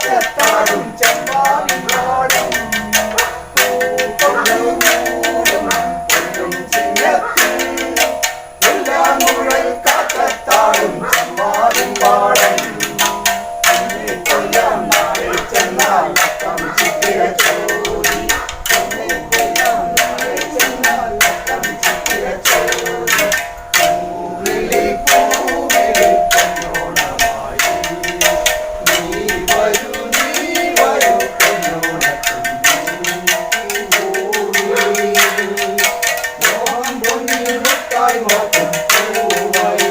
Chakka, Chakka, Chakka, Chakka, Chakka, Chakka, മുട്ടായി